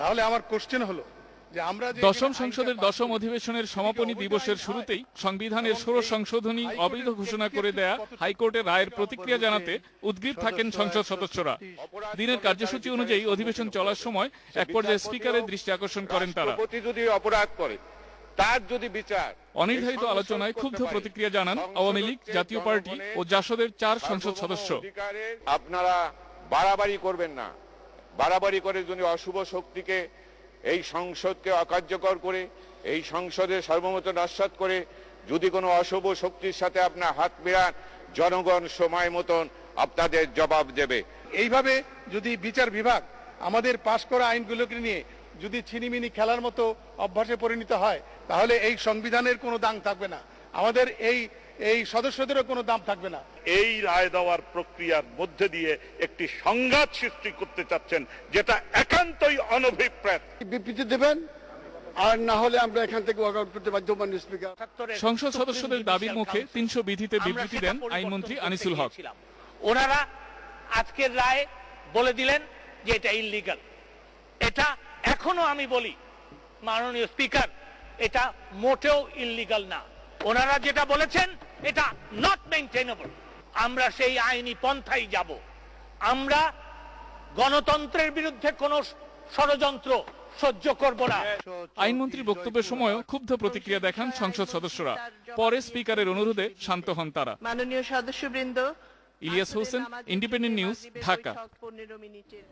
তাহলে আমার কোশ্চেন হলো দশম সংসদের দশম অধিবেশনের সমাপনী দিবসের শুরুতেই সংবিধানের ষোড়শ সংশোধনী অবৈধ ঘোষণা করে দেয়া হাইকোর্টের রায়ের প্রতিক্রিয়া জানাতে উদ্গ্রীব থাকেন সংসদ সদস্যরা। দিনের কার্যসূচি অনুযায়ী অধিবেশন চলার সময় এক পর্যায়ে স্পিকারের দৃষ্টি আকর্ষণ করেন তারা। যদি অপরাধ করে তার যদি বিচার অনির্ধারিত আলোচনায় ক্ষুব্ধ প্রতিক্রিয়া জানান আওয়ামী লীগ জাতীয় পার্টি ও জাসদের চার সংসদ সদস্য। আপনারা বাড়াবাড়ি করবেন না। বাড়াবাড়ি করে যদি অশুভ শক্তিকে এই সংসদকে অকার্যকর করে, এই সংসদে সর্বমত নস্বাত করে, যদি কোনো অশুভ শক্তির সাথে আপনার হাত মেলান, জনগণ সময় মতন আপনাদের জবাব দেবে। এইভাবে যদি বিচার বিভাগ আমাদের পাশ করা আইনগুলোকে নিয়ে যদি ছিনিমিনি খেলার মতো অভ্যাসে পরিণত হয়, তাহলে এই সংবিধানের কোনো দাম থাকবে না। আমাদের এই এই সদস্যদেরও কোনো দাম থাকবে না। এই রায় দেওয়ার প্রক্রিয়ার মধ্যে দিয়ে একটি সংঘাত সৃষ্টি করতে চাচ্ছেন যেটা একান্তই অনভিপ্রেত। বিবৃতি দেবেন আর না হলে আমরা এখান থেকে ওয়াক আউট করতে বাধ্য মাননীয় স্পিকার সংসদ সদস্যদের দাবির মুখে তিনশো বিধিতে বিবৃতি দেন আইনমন্ত্রী আনিসুল হক। ওনারা আজকের রায় বলে দিলেন যে এটা ইললিগাল এটা এখনও আমি বলি মাননীয় স্পিকার এটা মোটেও ইললিগাল না। ওনারা যেটা বলেছেন এটা নট মেনটেনেবল আমরা সেই আইনি পন্থাই যাব। আমরা গণতন্ত্রের বিরুদ্ধে কোনো ষড়যন্ত্র সহ্য করব না। আইনমন্ত্রী বক্তব্যের সময়ও ক্ষুব্ধ প্রতিক্রিয়া দেখান সংসদ সদস্যরা। পরে স্পিকারের অনুরোধে শান্ত হন তারা। মাননীয় সদস্যবৃন্দ ইলিয়াস হোসেন, ইন্ডিপেন্ডেন্ট নিউজ, ঢাকা। বৈঠক পনেরো মিনিটের